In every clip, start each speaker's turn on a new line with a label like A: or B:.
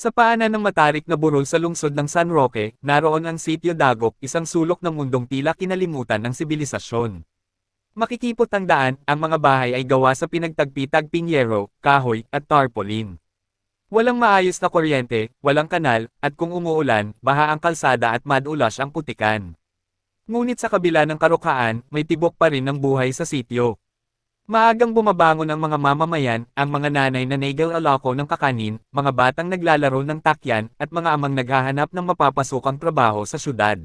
A: Sa paanan ng matarik na burol sa lungsod ng San Roque, naroon ang Sitio Dagok, isang sulok ng mundong tila kinalimutan ng sibilisasyon. Makikipot ang daan, ang mga bahay ay gawa sa pinagtagpi-tagping yero, kahoy, at tarpaulin. Walang maayos na kuryente, walang kanal, at kung umuulan, baha ang kalsada at madulas ang putikan. Ngunit sa kabila ng karukhaan, may tibok pa rin ng buhay sa sitio. Maagang bumabangon ang mga mamamayan, ang mga nanay na naigal-alako ng kakanin, mga batang naglalaro ng takyan, at mga amang naghahanap ng mapapasukang trabaho sa syudad.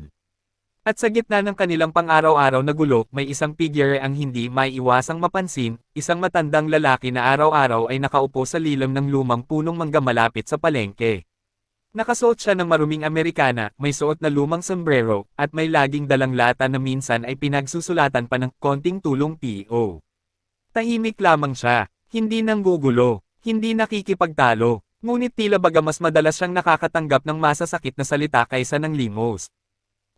A: At sa gitna ng kanilang pang-araw-araw na gulo, may isang figure ang hindi maiiwasang mapansin, isang matandang lalaki na araw-araw ay nakaupo sa lilam ng lumang punong mangga malapit sa palengke. Nakasuot siya ng maruming Amerikana, may suot na lumang sombrero, at may laging dalang lata na minsan ay pinagsusulatan pa ng konting tulong PO. Tahimik lamang siya, hindi nang gugulo, hindi nakikipagtalo, ngunit tila baga mas madalas siyang nakakatanggap ng masasakit na salita kaysa ng limos.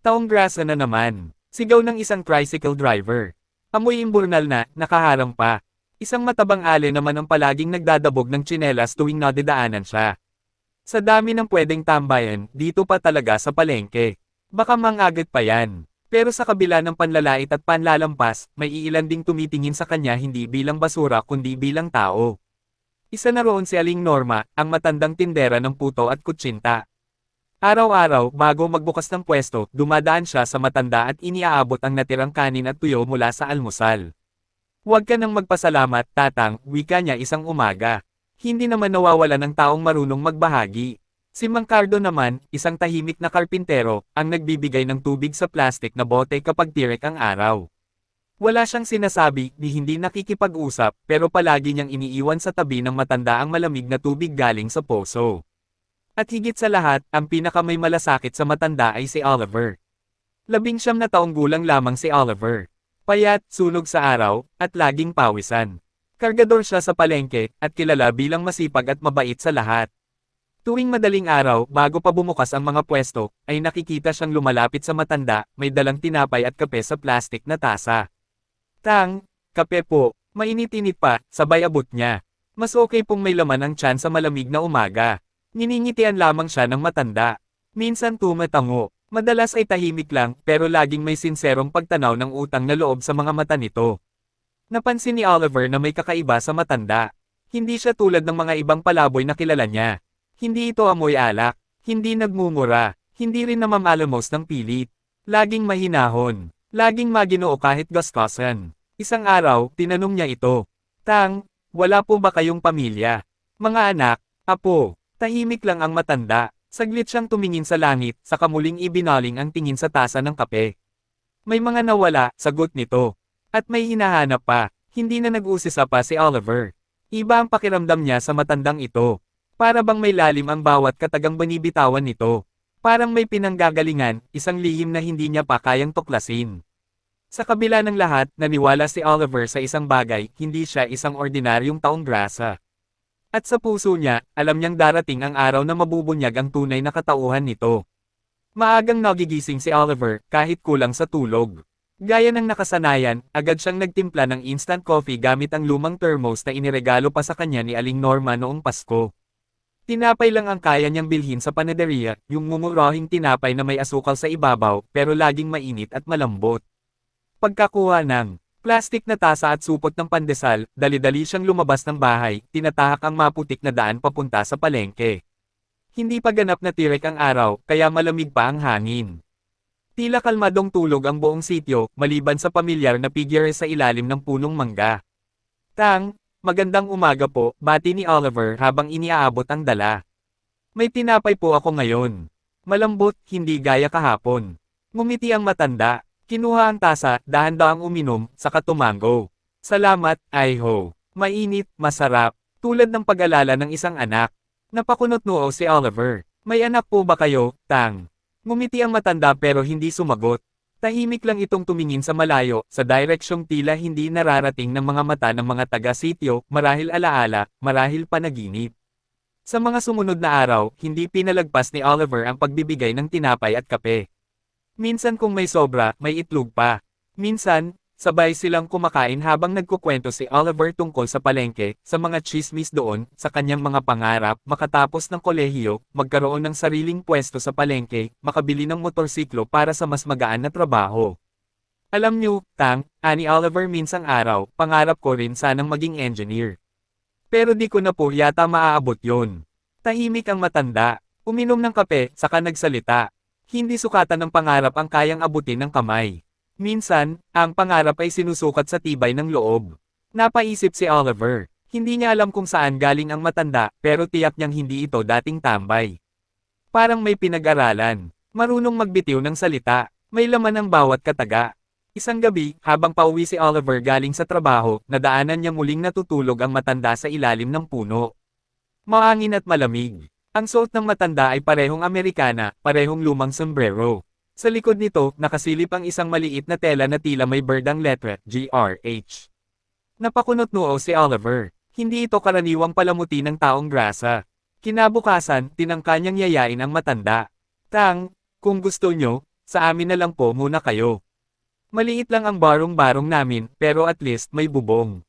A: Taong grasa na naman, sigaw ng isang tricycle driver. Amoy imburnal na, nakaharang pa. Isang matabang ale naman ang palaging nagdadabog ng tsinelas tuwing nadidaanan siya. Sa dami ng pwedeng tambayan, dito pa talaga sa palengke. Baka mangagat pa yan. Pero sa kabila ng panlalait at panlalampas, may iilan ding tumitingin sa kanya hindi bilang basura kundi bilang tao. Isa na roon si Aling Norma, ang matandang tindera ng puto at kutsinta. Araw-araw, bago magbukas ng pwesto, dumadaan siya sa matanda at iniaabot ang natirang kanin at tuyo mula sa almusal. Huwag ka nang magpasalamat, tatang, wika niya isang umaga. Hindi naman nawawala ng taong marunong magbahagi. Si Mang Cardo naman, isang tahimik na karpintero, ang nagbibigay ng tubig sa plastik na bote kapag tirek ang araw. Wala siyang sinasabi, ni hindi nakikipag-usap, pero palagi niyang iniiwan sa tabi ng matanda ang malamig na tubig galing sa poso. At higit sa lahat, ang pinaka may malasakit sa matanda ay si Oliver. Labing siyam na taong gulang lamang si Oliver. Payat, sunog sa araw, at laging pawisan. Kargador siya sa palengke, at kilala bilang masipag at mabait sa lahat. Tuwing madaling araw, bago pa bumukas ang mga pwesto, ay nakikita siyang lumalapit sa matanda, may dalang tinapay at kape sa plastik na tasa. Tang, kape po, mainit-init pa, sabay abot niya. Mas okay pong may laman ang tiyan sa malamig na umaga. Niningitian lamang siya ng matanda. Minsan tumatango, madalas ay tahimik lang, pero laging may sinserong pagtanaw ng utang na loob sa mga mata nito. Napansin ni Oliver na may kakaiba sa matanda. Hindi siya tulad ng mga ibang palaboy na kilala niya. Hindi ito amoy alak, hindi nagmumura, hindi rin namamalamos ng pilit. Laging mahinahon, laging maginoo kahit gaskasan. Isang araw, tinanong niya ito. Tang, wala po ba kayong pamilya? Mga anak, apo, tahimik lang ang matanda. Saglit siyang tumingin sa langit, sa kamuling ibinaling ang tingin sa tasa ng kape. May mga nawala, sagot nito. At may hinahanap pa, hindi na nag-usisa pa si Oliver. Iba ang pakiramdam niya sa matandang ito. Para bang may lalim ang bawat katagang banibitawan nito. Parang may pinanggagalingan, isang lihim na hindi niya pa kayang tuklasin. Sa kabila ng lahat, naniwala si Oliver sa isang bagay, hindi siya isang ordinaryong taong grasa. At sa puso niya, alam niyang darating ang araw na mabubunyag ang tunay na katauhan nito. Maagang nagigising si Oliver, kahit kulang sa tulog. Gaya ng nakasanayan, agad siyang nagtimpla ng instant coffee gamit ang lumang thermos na iniregalo pa sa kanya ni Aling Norma noong Pasko. Tinapay lang ang kaya niyang bilhin sa panaderia, yung mumurahing tinapay na may asukal sa ibabaw, pero laging mainit at malambot. Pagkakuha ng plastik na tasa at supot ng pandesal, dali-dali siyang lumabas ng bahay, tinatahak ang maputik na daan papunta sa palengke. Hindi pa ganap na tirek ang araw, kaya malamig pa ang hangin. Tila kalmadong tulog ang buong sityo, maliban sa pamilyar na figure sa ilalim ng punong mangga. Tang, magandang umaga po, bati ni Oliver habang iniaabot ang dala. May tinapay po ako ngayon. Malambot, hindi gaya kahapon. Ngumiti ang matanda, kinuha ang tasa, dahan-dahang uminom, saka tumango. Salamat, Iho. Mainit, masarap, tulad ng pag-alala ng isang anak. Napakunot noo si Oliver. May anak po ba kayo, Tang? Ngumiti ang matanda pero hindi sumagot. Tahimik lang itong tumingin sa malayo, sa direksyong tila hindi nararating ng mga mata ng mga taga-sityo, marahil alaala, marahil panaginip. Sa mga sumunod na araw, hindi pinalagpas ni Oliver ang pagbibigay ng tinapay at kape. Minsan kung may sobra, may itlog pa. Minsan, Sabay silang kumakain habang nagkukwento si Oliver tungkol sa palengke, sa mga chismis doon, sa kanyang mga pangarap, makatapos ng kolehiyo, magkaroon ng sariling pwesto sa palengke, makabili ng motorsiklo para sa mas magaan na trabaho. Alam niyo, Tang, ani Oliver minsang araw, pangarap ko rin sanang maging engineer. Pero di ko na po yata maaabot yon. Tahimik ang matanda, uminom ng kape, saka nagsalita. Hindi sukatan ng pangarap ang kayang abutin ng kamay. Minsan, ang pangarap ay sinusukat sa tibay ng loob. Napaisip si Oliver. Hindi niya alam kung saan galing ang matanda, pero tiyak niyang hindi ito dating tambay. Parang may pinag-aralan. Marunong magbitiw ng salita. May laman ang bawat kataga. Isang gabi, habang pauwi si Oliver galing sa trabaho, nadaanan niya muling natutulog ang matanda sa ilalim ng puno. Maangin at malamig. Ang suot ng matanda ay parehong Amerikana, parehong lumang sombrero. Sa likod nito, nakasilip ang isang maliit na tela na tila may berdang letra, GRH. Napakunot noo si Oliver. Hindi ito karaniwang palamuti ng taong grasa. Kinabukasan, tinangka niyang yayain ang matanda. Tang, kung gusto nyo, sa amin na lang po muna kayo. Maliit lang ang barong-barong namin, pero at least may bubong.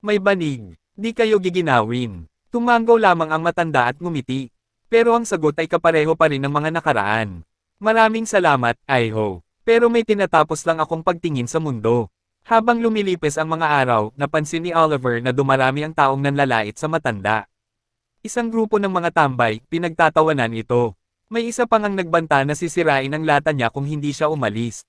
A: May banig, di kayo giginawin. Tumanggaw lamang ang matanda at ngumiti. Pero ang sagot ay kapareho pa rin ng mga nakaraan. Maraming salamat, Iho. Pero may tinatapos lang akong pagtingin sa mundo. Habang lumilipis ang mga araw, napansin ni Oliver na dumarami ang taong nanlalait sa matanda. Isang grupo ng mga tambay, pinagtatawanan ito. May isa pang ang nagbanta na sisirain ang lata niya kung hindi siya umalis.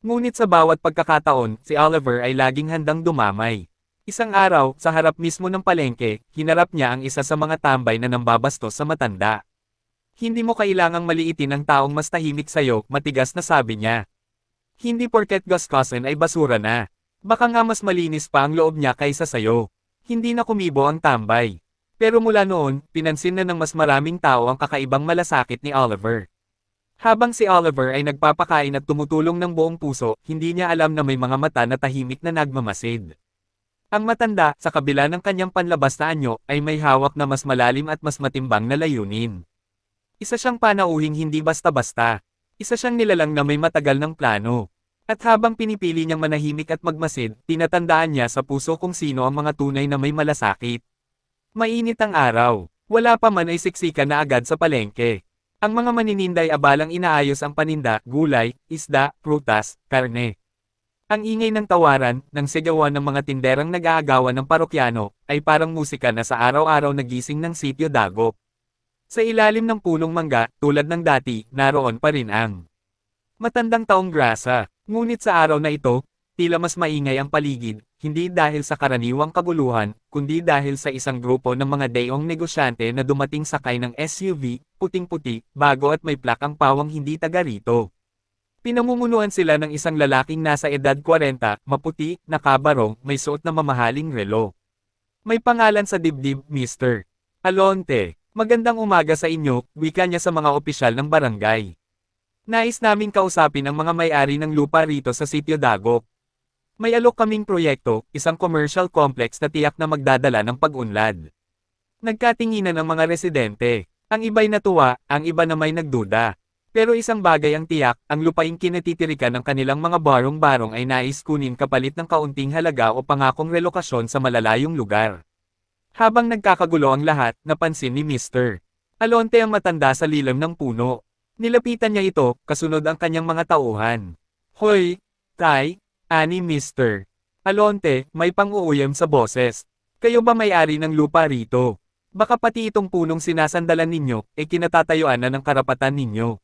A: Ngunit sa bawat pagkakataon, si Oliver ay laging handang dumamay. Isang araw, sa harap mismo ng palengke, hinarap niya ang isa sa mga tambay na nambabastos sa matanda. Hindi mo kailangang maliitin ang taong mas tahimik sa'yo, matigas na sabi niya. Hindi porket gaskasin ay basura na. Baka nga mas malinis pa ang loob niya kaysa sayo. Hindi na kumibo ang tambay. Pero mula noon, pinansin na ng mas maraming tao ang kakaibang malasakit ni Oliver. Habang si Oliver ay nagpapakain at tumutulong ng buong puso, hindi niya alam na may mga mata na tahimik na nagmamasid. Ang matanda, sa kabila ng kanyang panlabas na anyo, ay may hawak na mas malalim at mas matimbang na layunin. Isa siyang panauhing hindi basta-basta. Isa siyang nilalang na may matagal ng plano. At habang pinipili niyang manahimik at magmasid, tinatandaan niya sa puso kung sino ang mga tunay na may malasakit. Mainit ang araw. Wala pa man ay siksikan na agad sa palengke. Ang mga manininday abalang inaayos ang paninda, gulay, isda, prutas, karne. Ang ingay ng tawaran, ng sigawan ng mga tinderang nag-aagawan ng parokyano, ay parang musika na sa araw-araw nagising ng sityo Dagop. Sa ilalim ng pulong mangga, tulad ng dati, naroon pa rin ang matandang taong grasa. Ngunit sa araw na ito, tila mas maingay ang paligid, hindi dahil sa karaniwang kaguluhan, kundi dahil sa isang grupo ng mga dayong negosyante na dumating sakay ng SUV, puting-puti, bago at may plak ang pawang hindi taga rito. Pinamumunuan sila ng isang lalaking nasa edad 40, maputi, nakabarong, may suot na mamahaling relo. May pangalan sa dibdib, Mr. Alonte. Magandang umaga sa inyo, wika niya sa mga opisyal ng barangay. Nais naming kausapin ang mga may-ari ng lupa rito sa sitio Dagop. May alok kaming proyekto, isang commercial complex na tiyak na magdadala ng pag-unlad. Nagkatinginan ang mga residente. Ang iba'y natuwa, ang iba na may nagduda. Pero isang bagay ang tiyak, ang lupaing kinatitirikan ng kanilang mga barong-barong ay nais kunin kapalit ng kaunting halaga o pangakong relokasyon sa malalayong lugar. Habang nagkakagulo ang lahat, napansin ni Mr. Alonte ang matanda sa lilam ng puno. Nilapitan niya ito, kasunod ang kanyang mga tauhan. Hoy, Tay, ani Mr. Alonte, may pang-uuyam sa boses. Kayo ba may-ari ng lupa rito? Baka pati itong punong sinasandalan ninyo, e kinatatayuan na ng karapatan ninyo.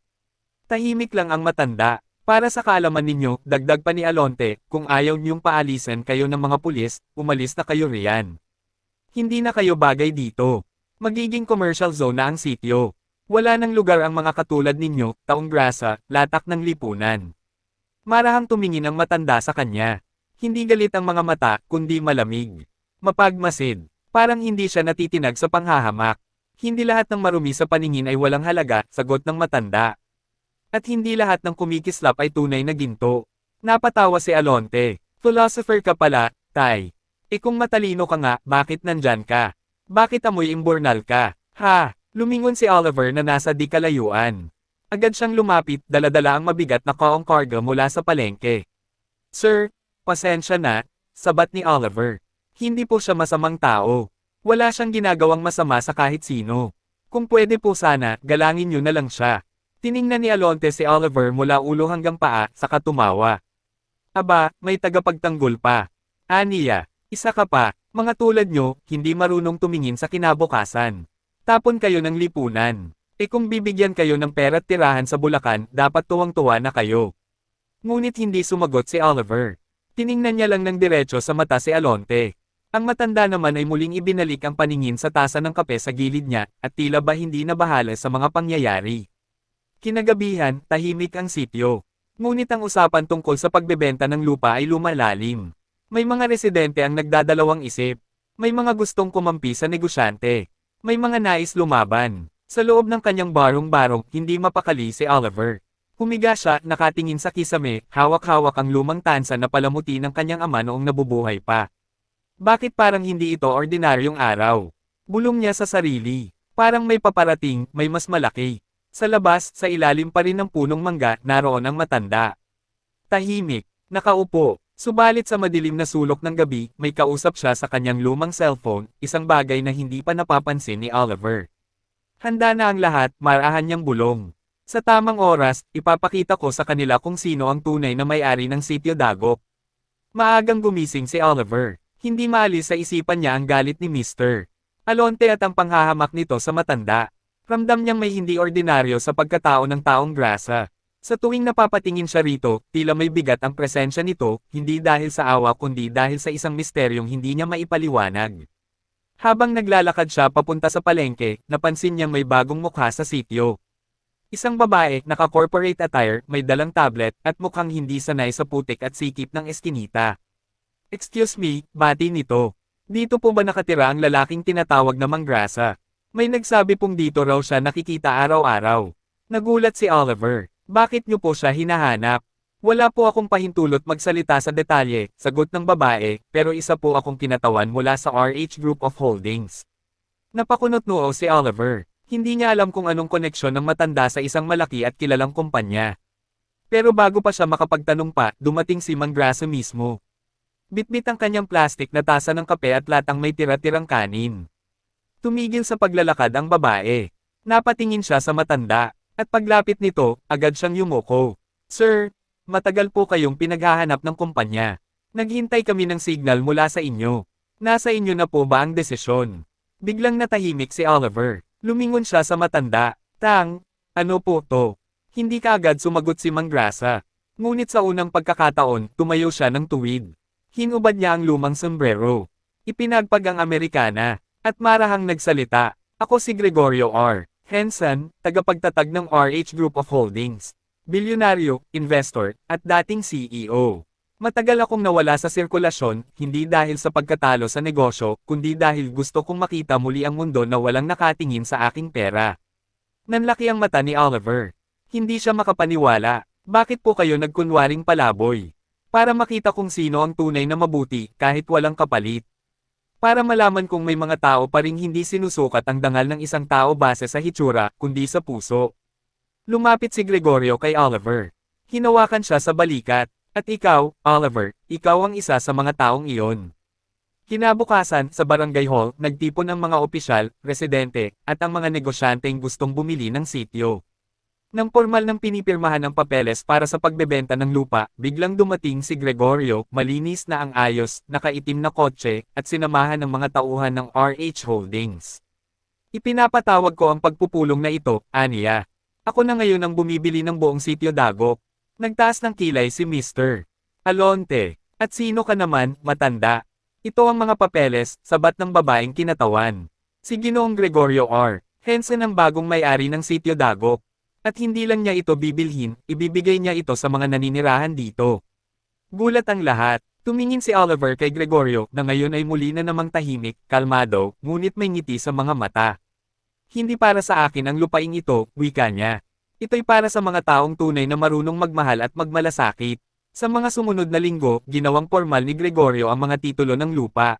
A: Tahimik lang ang matanda. Para sa kaalaman ninyo, dagdag pa ni Alonte, kung ayaw niyong paalisan kayo ng mga pulis, umalis na kayo riyan. Hindi na kayo bagay dito. Magiging commercial zone na ang sityo. Wala nang lugar ang mga katulad ninyo, taong grasa, latak ng lipunan. Marahang tumingin ang matanda sa kanya. Hindi galit ang mga mata, kundi malamig. Mapagmasid. Parang hindi siya natitinag sa panghahamak. Hindi lahat ng marumi sa paningin ay walang halaga, sagot ng matanda. At hindi lahat ng kumikislap ay tunay na ginto. Napatawa si Alonte. Philosopher ka pala, Tay. E kung matalino ka nga, bakit nandyan ka? Bakit amoy imbornal ka? Ha? Lumingon si Oliver na nasa di kalayuan. Agad siyang lumapit, daladala ang mabigat na kaong karga mula sa palengke. Sir, Pasensya na, sabat ni Oliver. Hindi po siya masamang tao. Wala siyang ginagawang masama sa kahit sino. Kung pwede po sana, galangin niyo na lang siya. Tiningnan ni Alonte si Oliver mula ulo hanggang paa, saka tumawa. Aba, may tagapagtanggol pa. Aniya, isa ka pa, mga tulad nyo, hindi marunong tumingin sa kinabukasan. Tapon kayo ng lipunan. E kung bibigyan kayo ng pera't tirahan sa Bulacan, dapat tuwang-tuwa na kayo. Ngunit hindi sumagot si Oliver. Tiningnan niya lang ng diretso sa mata si Alonte. Ang matanda naman ay muling ibinalik ang paningin sa tasa ng kape sa gilid niya, at tila ba hindi nabahala sa mga pangyayari. Kinagabihan, tahimik ang sityo. Ngunit ang usapan tungkol sa pagbebenta ng lupa ay lumalalim. May mga residente ang nagdadalawang isip. May mga gustong kumampi sa negosyante. May mga nais lumaban. Sa loob ng kanyang barong-barong, hindi mapakali si Oliver. Humiga siya, nakatingin sa kisame, hawak-hawak ang lumang tansa na palamuti ng kanyang ama noong nabubuhay pa. Bakit parang hindi ito ordinaryong araw? Bulong niya sa sarili. Parang may paparating, may mas malaki. Sa labas, sa ilalim pa rin ng punong mangga, naroon ang matanda. Tahimik, nakaupo, subalit sa madilim na sulok ng gabi, may kausap siya sa kanyang lumang cellphone, isang bagay na hindi pa napapansin ni Oliver. Handa na ang lahat, marahan niyang bulong. Sa tamang oras, ipapakita ko sa kanila kung sino ang tunay na may-ari ng sitio Dagok. Maagang gumising si Oliver. Hindi maalis sa isipan niya ang galit ni Mr. Alonte at ang panghahamak nito sa matanda. Ramdam niyang may hindi ordinaryo sa pagkatao ng taong grasa. Sa tuwing napapatingin siya rito, tila may bigat ang presensya nito, hindi dahil sa awa kundi dahil sa isang misteryong hindi niya maipaliwanag. Habang naglalakad siya papunta sa palengke, napansin niyang may bagong mukha sa sityo. Isang babae, naka-corporate attire, may dalang tablet, at mukhang hindi sanay sa putik at sikip ng eskinita. Excuse me, bati nito. Dito po ba nakatira ang lalaking tinatawag na Manggrasa? May nagsabi pong dito raw siya nakikita araw-araw. Nagulat si Oliver. Bakit niyo po siya hinahanap? Wala po akong pahintulot magsalita sa detalye, sagot ng babae, pero isa po akong kinatawan mula sa RH Group of Holdings. Napakunot noo si Oliver. Hindi niya alam kung anong koneksyon ng matanda sa isang malaki at kilalang kumpanya. Pero bago pa siya makapagtanong pa, dumating si Manggrasa mismo. Bitbit ang kanyang plastik na tasa ng kape at latang may tira-tirang kanin. Tumigil sa paglalakad ang babae. Napatingin siya sa matanda, at paglapit nito, agad siyang yumuko. Sir, matagal po kayong pinaghahanap ng kumpanya. Naghintay kami ng signal mula sa inyo. Nasa inyo na po ba ang desisyon? Biglang natahimik si Oliver. Lumingon siya sa matanda. Tang, ano po to? Hindi kaagad sumagot si Manggrasa. Ngunit sa unang pagkakataon, tumayo siya ng tuwid. Hinubad niya ang lumang sombrero. Ipinagpag ang Amerikana. At marahang nagsalita, ako si Gregorio R. Henson, tagapagtatag ng RH Group of Holdings. Bilyonaryo, investor, at dating CEO. Matagal akong nawala sa sirkulasyon, hindi dahil sa pagkatalo sa negosyo, kundi dahil gusto kong makita muli ang mundo na walang nakatingin sa aking pera. Nanlaki ang mata ni Oliver. Hindi siya makapaniwala. Bakit po kayo nagkunwaring palaboy? Para makita kung sino ang tunay na mabuti, kahit walang kapalit. Para malaman kung may mga tao pa ring hindi sinusukat ang dangal ng isang tao base sa hitsura, kundi sa puso. Lumapit si Gregorio kay Oliver. Hinawakan siya sa balikat. At ikaw, Oliver, ikaw ang isa sa mga taong iyon. Kinabukasan, sa barangay hall, nagtipon ang mga opisyal, residente, at ang mga negosyanteng gustong bumili ng sityo. Nang formal ng pinipirmahan ng papeles para sa pagbebenta ng lupa, biglang dumating si Gregorio, malinis na ang ayos, nakaitim na kotse, at sinamahan ng mga tauhan ng RH Holdings. Ipinapatawag ko ang pagpupulong na ito, Aniya. Ako na ngayon ang bumibili ng buong sityo Dagok. Nagtaas ng kilay si Mr. Alonte. At sino ka naman, matanda? Ito ang mga papeles, sabat ng babaeng kinatawan. Si Ginoong Gregorio R. Henson ang bagong may-ari ng sityo Dagok. At hindi lang niya ito bibilhin, ibibigay niya ito sa mga naninirahan dito. Gulat ang lahat. Tumingin si Oliver kay Gregorio na ngayon ay muli na namang tahimik, kalmado, ngunit may ngiti sa mga mata. Hindi para sa akin ang lupaing ito, wika niya. Ito'y para sa mga taong tunay na marunong magmahal at magmalasakit. Sa mga sumunod na linggo, ginawang formal ni Gregorio ang mga titulo ng lupa.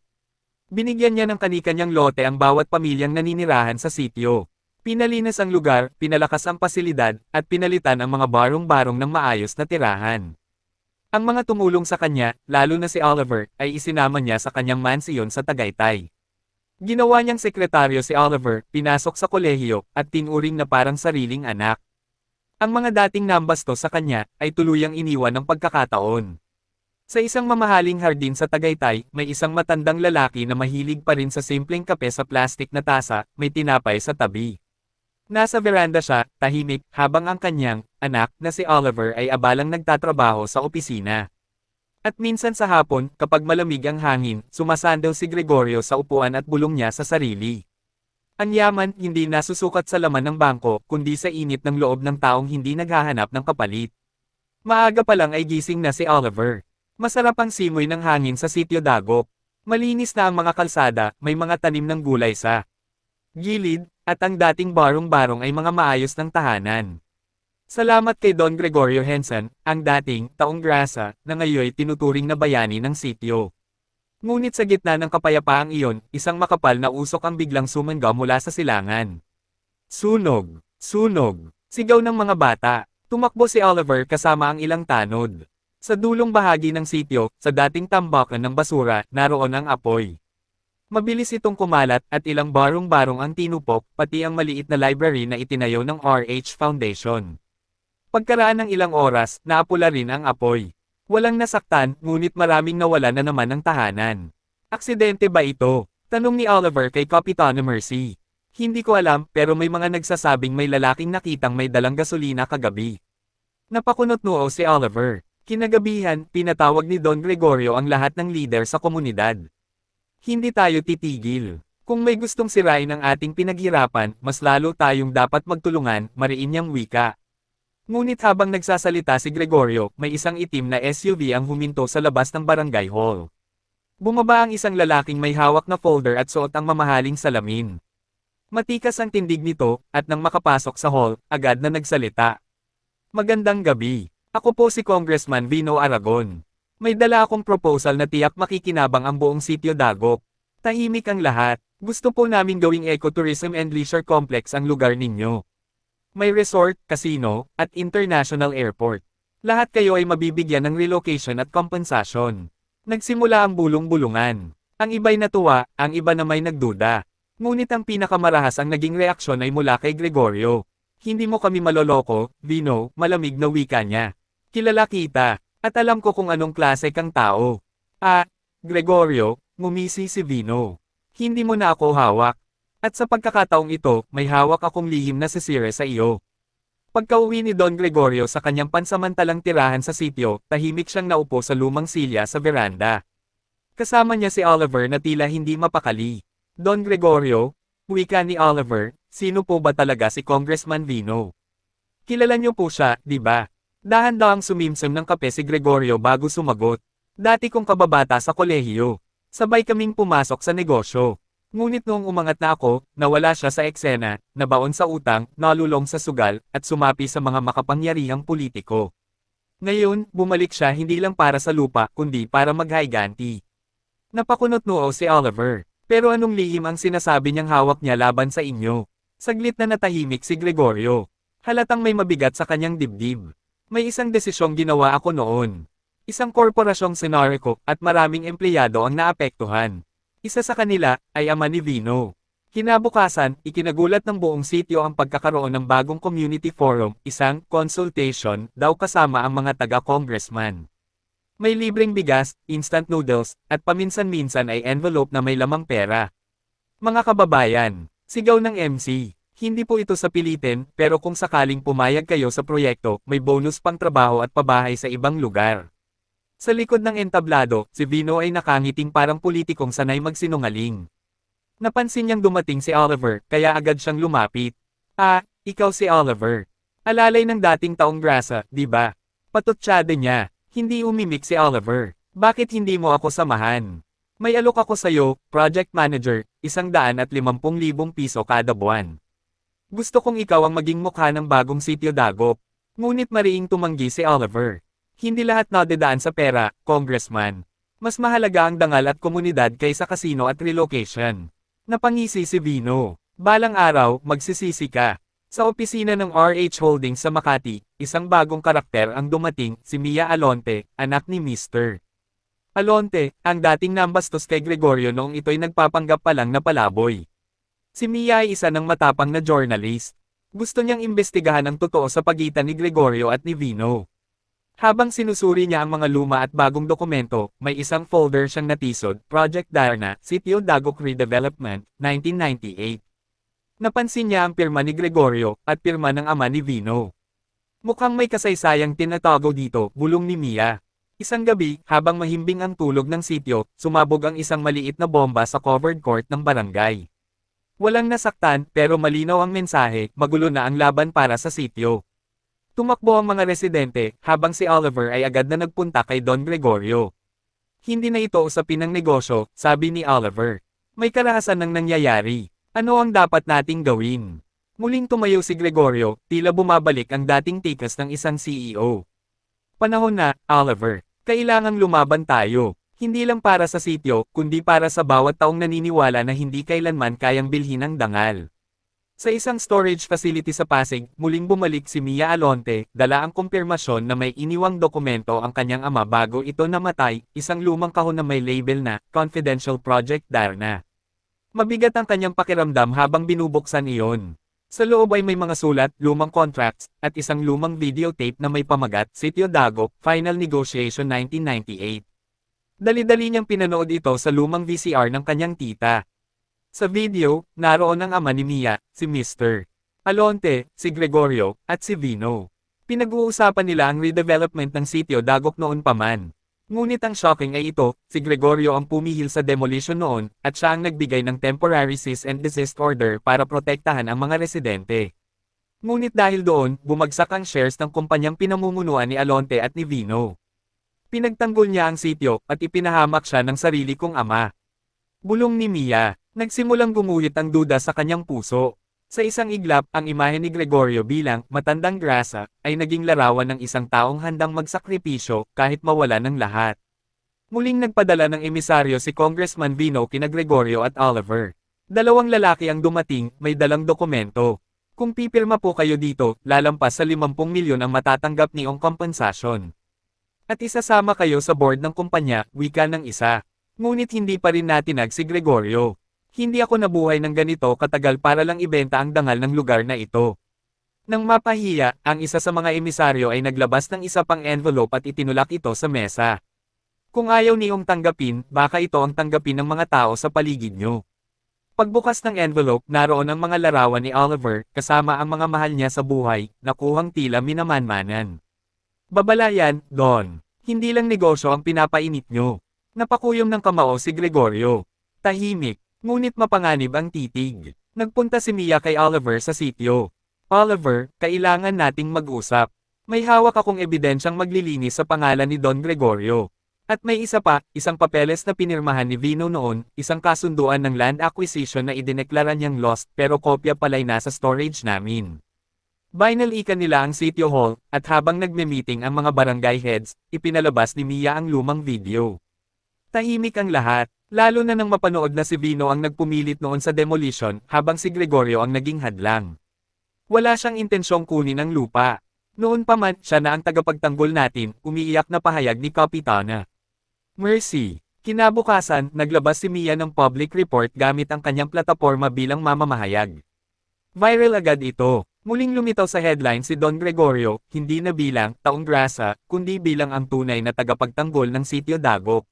A: Binigyan niya ng kanikanyang lote ang bawat pamilyang naninirahan sa sityo. Pinalinas ang lugar, pinalakas ang pasilidad, at pinalitan ang mga barong-barong ng maayos na tirahan. Ang mga tumulong sa kanya, lalo na si Oliver, ay isinama niya sa kanyang mansiyon sa Tagaytay. Ginawa niyang sekretaryo si Oliver, pinasok sa kolehiyo, at tinuring na parang sariling anak. Ang mga dating nambasto sa kanya, ay tuluyang iniwan ng pagkakataon. Sa isang mamahaling hardin sa Tagaytay, may isang matandang lalaki na mahilig pa rin sa simpleng kape sa plastik na tasa, may tinapay sa tabi. Nasa veranda siya, tahimik, habang ang kanyang anak na si Oliver ay abalang nagtatrabaho sa opisina. At minsan sa hapon, kapag malamig ang hangin, sumasandaw si Gregorio sa upuan at bulong niya sa sarili. Ang yaman hindi nasusukat sa laman ng bangko, kundi sa init ng loob ng taong hindi naghahanap ng kapalit. Maaga pa lang ay gising na si Oliver. Masarap ang simoy ng hangin sa sitio Dagok. Malinis na ang mga kalsada, may mga tanim ng gulay sa gilid, at ang dating barong-barong ay mga maayos ng tahanan. Salamat kay Don Gregorio Henson, ang dating taong grasa, na ngayoy tinuturing na bayani ng sitio. Ngunit sa gitna ng kapayapaang iyon, isang makapal na usok ang biglang sumangga mula sa silangan. Sunog! Sunog! Sigaw ng mga bata. Tumakbo si Oliver kasama ang ilang tanod. Sa dulong bahagi ng sitio, sa dating tambakan ng basura, naroon ang apoy. Mabilis itong kumalat at ilang barong-barong ang tinupok, pati ang maliit na library na itinayo ng RH Foundation. Pagkaraan ng ilang oras, naapula rin ang apoy. Walang nasaktan, ngunit maraming nawala na naman ng tahanan. Aksidente ba ito? Tanong ni Oliver kay Kapitano Mercy. Hindi ko alam, pero may mga nagsasabing may lalaking nakitang may dalang gasolina kagabi. Napakunot noo si Oliver. Kinagabihan, pinatawag ni Don Gregorio ang lahat ng leader sa komunidad. Hindi tayo titigil. Kung may gustong sirain ang ating pinaghirapan, mas lalo tayong dapat magtulungan, mariin niyang wika. Ngunit habang nagsasalita si Gregorio, may isang itim na SUV ang huminto sa labas ng barangay hall. Bumaba ang isang lalaking may hawak na folder at suot ang mamahaling salamin. Matikas ang tindig nito, at nang makapasok sa hall, agad na nagsalita. Magandang gabi. Ako po si Congressman Vino Aragon. May dala akong proposal na tiyak makikinabang ang buong sitio Dagok. Tahimik ang lahat. Gusto po namin gawing ecotourism and leisure complex ang lugar ninyo. May resort, casino, at international airport. Lahat kayo ay mabibigyan ng relocation at kompensasyon. Nagsimula ang bulong-bulungan. Ang iba'y natuwa, ang iba na may nagduda. Ngunit ang pinakamarahas ang naging reaksyon ay mula kay Gregorio. Hindi mo kami maloloko, Vino, malamig na wika niya. Kilala kita, at alam ko kung anong klase kang tao. Ah, Gregorio, ngumisi si Vino. Hindi mo na ako hawak. At sa pagkakataong ito, may hawak akong lihim na sisire sa iyo. Pagkauwi ni Don Gregorio sa kanyang pansamantalang tirahan sa sitio, tahimik siyang naupo sa lumang silya sa veranda. Kasama niya si Oliver na tila hindi mapakali. Don Gregorio, wika ni Oliver, sino po ba talaga si Congressman Vino? Kilala niyo po siya, di ba? Dahan-dahang sumimsim ng kape si Gregorio bago sumagot. Dati kong kababata sa kolehiyo. Sabay kaming pumasok sa negosyo. Ngunit noong umangat na ako, nawala siya sa eksena, nabaon sa utang, nalulong sa sugal, at sumapi sa mga makapangyarihang politiko. Ngayon, bumalik siya hindi lang para sa lupa, kundi para maghaiganti. Napakunot noo si Oliver. Pero anong lihim ang sinasabi niyang hawak niya laban sa inyo? Saglit na natahimik si Gregorio. Halatang may mabigat sa kanyang dibdib. May isang desisyong ginawa ako noon. Isang korporasyong sinariko at maraming empleyado ang naapektuhan. Isa sa kanila ay ama ni Vino. Kinabukasan, ikinagulat ng buong sitio ang pagkakaroon ng bagong community forum, isang consultation daw kasama ang mga taga-congressman. May libreng bigas, instant noodles, at paminsan-minsan ay envelope na may lamang pera. Mga kababayan, sigaw ng MC. Hindi po ito sa pilitin, pero kung sakaling pumayag kayo sa proyekto, may bonus pang trabaho at pabahay sa ibang lugar. Sa likod ng entablado, si Vino ay nakangiting parang politikong sanay magsinungaling. Napansin niyang dumating si Oliver, kaya agad siyang lumapit. Ah, ikaw si Oliver. Alalay ng dating taong grasa, di ba? Patutsyade niya. Hindi umimik si Oliver. Bakit hindi mo ako samahan? May alok ako sa'yo, project manager, isang daan at limampung libong piso kada buwan. Gusto kong ikaw ang maging mukha ng bagong sitio Dagop. Ngunit mariing tumanggi si Oliver. Hindi lahat nadedaan sa pera, congressman. Mas mahalaga ang dangal at komunidad kaysa kasino at relocation. Napangisi si Vino. Balang araw, magsisisi ka. Sa opisina ng RH Holdings sa Makati, isang bagong karakter ang dumating, si Mia Alonte, anak ni Mr. Alonte, ang dating nambastos kay Gregorio noong ito'y nagpapanggap pa lang na palaboy. Si Mia ay isa ng matapang na journalist. Gusto niyang imbestigahan ang totoo sa pagitan ni Gregorio at ni Vino. Habang sinusuri niya ang mga luma at bagong dokumento, may isang folder siyang natisod, Project Darna, Sitio Dagok Redevelopment, 1998. Napansin niya ang pirma ni Gregorio, at pirma ng ama ni Vino. Mukhang may kasaysayang tinatago dito, bulong ni Mia. Isang gabi, habang mahimbing ang tulog ng sityo, sumabog ang isang maliit na bomba sa covered court ng barangay. Walang nasaktan, pero malinaw ang mensahe, magulo na ang laban para sa sityo. Tumakbo ang mga residente, habang si Oliver ay agad na nagpunta kay Don Gregorio. Hindi na ito usapin ng negosyo, sabi ni Oliver. May karahasan ng nangyayari. Ano ang dapat nating gawin? Muling tumayo si Gregorio, tila bumabalik ang dating tikas ng isang CEO. Panahon na, Oliver. Kailangang lumaban tayo. Hindi lang para sa sityo, kundi para sa bawat taong naniniwala na hindi kailanman kayang bilhin ang dangal. Sa isang storage facility sa Pasig, muling bumalik si Mia Alonte, dala ang kumpirmasyon na may iniwang dokumento ang kanyang ama bago ito namatay, isang lumang kahon na may label na Confidential Project Darna. Mabigat ang kanyang pakiramdam habang binubuksan iyon. Sa loob ay may mga sulat, lumang contracts, at isang lumang videotape na may pamagat, Sitio Dago, Final Negotiation 1998. Dali-dali niyang pinanood ito sa lumang VCR ng kanyang tita. Sa video, naroon ang ama ni Mia, si Mr. Alonte, si Gregorio, at si Vino. Pinag-uusapan nila ang redevelopment ng sitio Dagok noon pa man. Ngunit ang shocking ay ito, si Gregorio ang pumihil sa demolition noon, at siya ang nagbigay ng temporary cease and desist order para protektahan ang mga residente. Ngunit dahil doon, bumagsak ang shares ng kumpanyang pinamumunuan ni Alonte at ni Vino. Pinagtanggol niya ang sityo, at ipinahamak siya ng sarili kong ama. Bulong ni Mia, nagsimulang gumuhit ang duda sa kanyang puso. Sa isang iglap, ang imahe ni Gregorio bilang matandang grasa ay naging larawan ng isang taong handang magsakripisyo kahit mawala ng lahat. Muling nagpadala ng emisaryo si Congressman Vino kina Gregorio at Oliver. Dalawang lalaki ang dumating, may dalang dokumento. Kung pipirma po kayo dito, lalampas sa 50 milyon ang matatanggap niyong kompensasyon. At isasama kayo sa board ng kumpanya, wika ng isa. Ngunit hindi pa rin natinag si Gregorio. Hindi ako nabuhay ng ganito katagal para lang ibenta ang dangal ng lugar na ito. Nang mapahiya, ang isa sa mga emisaryo ay naglabas ng isa pang envelope at itinulak ito sa mesa. Kung ayaw niyong tanggapin, baka ito ang tanggapin ng mga tao sa paligid niyo. Pagbukas ng envelope, naroon ang mga larawan ni Oliver, kasama ang mga mahal niya sa buhay, nakuhang tila minamanmanan. Babalayan, Don. Hindi lang negosyo ang pinapainit niyo. Napakuyom ng kamao si Gregorio. Tahimik, ngunit mapanganib ang titig. Nagpunta si Mia kay Oliver sa sityo. Oliver, kailangan nating mag-usap. May hawak akong ebidensyang maglilinis sa pangalan ni Don Gregorio. At may isa pa, isang papeles na pinirmahan ni Vino noon, isang kasunduan ng land acquisition na idineklara niyang lost pero kopya pala'y nasa storage namin. Binalikan nila ang Sitio Hall, at habang nagme-meeting ang mga barangay heads, ipinalabas ni Mia ang lumang video. Tahimik ang lahat, lalo na nang mapanood na si Vino ang nagpumilit noon sa demolition, habang si Gregorio ang naging hadlang. Wala siyang intensyong kunin ang lupa. Noon pa man, siya na ang tagapagtanggol natin, umiiyak na pahayag ni Kapitana. Mercy. Kinabukasan, naglabas si Mia ng public report gamit ang kanyang plataforma bilang mamamahayag. Viral agad ito. Muling lumitaw sa headline si Don Gregorio, hindi na bilang taong grasa, kundi bilang ang tunay na tagapagtanggol ng sitio Dagok.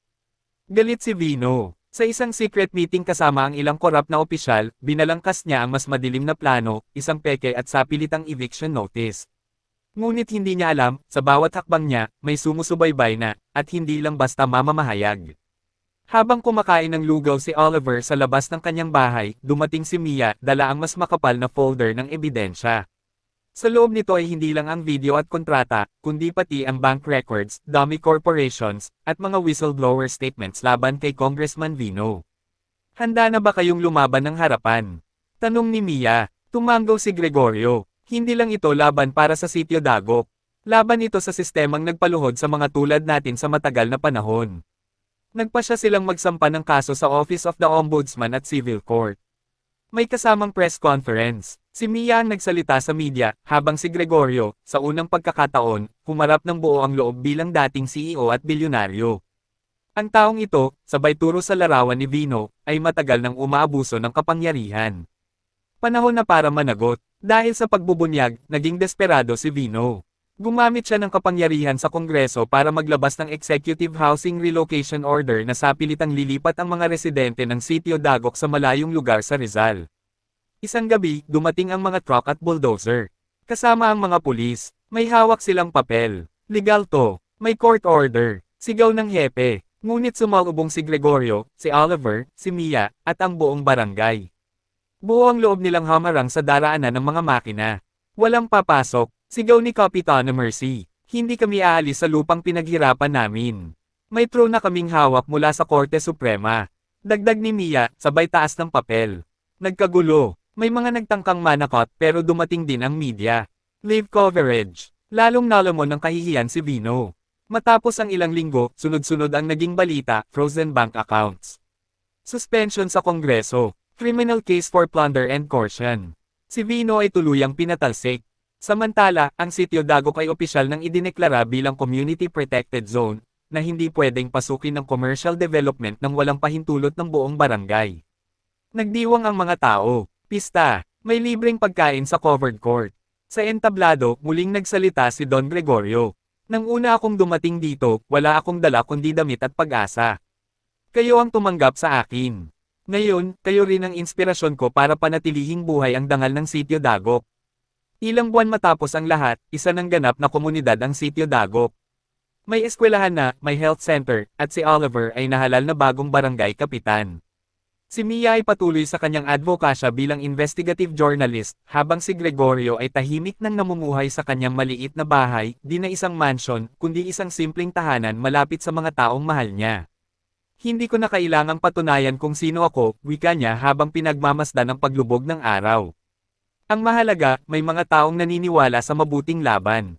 A: Galit si Vino. Sa isang secret meeting kasama ang ilang korap na opisyal, binalangkas niya ang mas madilim na plano, isang peke at sapilitang eviction notice. Ngunit hindi niya alam, sa bawat hakbang niya, may sumusubaybay na, at hindi lang basta mamamahayag. Habang kumakain ng lugaw si Oliver sa labas ng kanyang bahay, dumating si Mia, dala ang mas makapal na folder ng ebidensya. Sa loob nito ay hindi lang ang video at kontrata, kundi pati ang bank records, dummy corporations, at mga whistleblower statements laban kay Congressman Vino. Handa na ba kayong lumaban ng harapan? Tanong ni Mia. Tumanggaw si Gregorio. Hindi lang ito laban para sa sitio Dagok. Laban ito sa sistemang nagpaluhod sa mga tulad natin sa matagal na panahon. Nagpa siya silang magsampa ng kaso sa Office of the Ombudsman at Civil Court. May kasamang press conference. Si Mia ang nagsalita sa media, habang si Gregorio, sa unang pagkakataon, humarap ng buo ang loob bilang dating CEO at bilyonaryo. Ang taong ito, sabay turo sa larawan ni Vino, ay matagal nang umaabuso ng kapangyarihan. Panahon na para managot, dahil sa pagbubunyag, naging desperado si Vino. Gumamit siya ng kapangyarihan sa Kongreso para maglabas ng Executive Housing Relocation Order na sapilitang lilipat ang mga residente ng Sitio Dagok sa malayong lugar sa Rizal. Isang gabi, dumating ang mga truck at bulldozer. Kasama ang mga pulis, may hawak silang papel. Legal to, may court order, sigaw ng hepe. Ngunit sumalubong si Gregorio, si Oliver, si Mia, at ang buong barangay. Buo ang loob nilang hamarang sa daraanan ng mga makina. Walang papasok, sigaw ni Kapitana Mercy. Hindi kami aalis sa lupang pinaghirapan namin. May throne na kaming hawak mula sa Korte Suprema. Dagdag ni Mia, sabay taas ng papel. Nagkagulo. May mga nagtangkang manakot pero dumating din ang media. Live coverage. Lalong nalamon ng kahihiyan si Vino. Matapos ang ilang linggo, sunod-sunod ang naging balita, frozen bank accounts. Suspension sa Kongreso. Criminal case for plunder and coercion. Si Vino ay tuluyang pinatalsik. Samantala, ang sitio Dagok ay opisyal nang idineklara bilang Community Protected Zone, na hindi pwedeng pasukin ng commercial development ng walang pahintulot ng buong barangay. Nagdiwang ang mga tao. Pista, may libreng pagkain sa covered court. Sa entablado, muling nagsalita si Don Gregorio. Nang una akong dumating dito, wala akong dala kundi damit at pag-asa. Kayo ang tumanggap sa akin. Ngayon, kayo rin ang inspirasyon ko para panatilihing buhay ang dangal ng Sitio Dagok. Ilang buwan matapos ang lahat, isa ng ganap na komunidad ang Sitio Dagok. May eskwelahan na, may health center, at si Oliver ay nahalal na bagong barangay kapitan. Si Mia ay patuloy sa kanyang advokasya bilang investigative journalist, habang si Gregorio ay tahimik nang namumuhay sa kanyang maliit na bahay, di na isang mansion, kundi isang simpleng tahanan malapit sa mga taong mahal niya. Hindi ko na kailangang patunayan kung sino ako, wika niya habang pinagmamasdan ng paglubog ng araw. Ang mahalaga, may mga taong naniniwala sa mabuting laban.